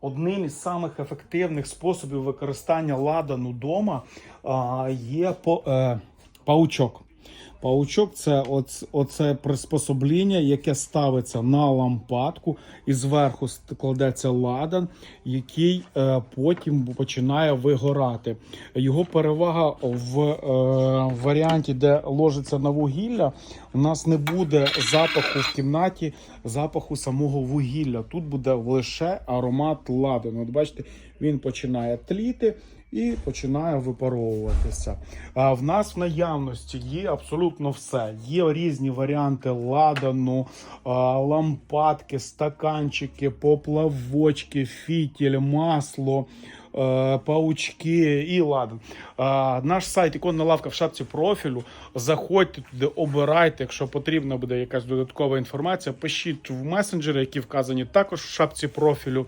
одним із самих ефективних способів використання ладану вдома є е, паучок. Паучок це оц, оце приспособлення, яке ставиться на лампадку, і зверху кладеться ладан, який е, потім починає вигорати. Його перевага в е, варіанті, де ложиться на вугілля, у нас не буде запаху в кімнаті, запаху самого вугілля. Тут буде лише аромат ладану. От бачите, він починає тліти і починає випаровуватися. А в нас в наявності є абсолютно все. Є різні варіанти ладану, лампадки, стаканчики, поплавочки, фітіль, масло. е, Паучки і ладан. Наш сайт іконна лавка в шапці профілю. Заходьте туди, обирайте. Якщо потрібна буде якась додаткова інформація, пишіть в месенджери, які вказані також в шапці профілю.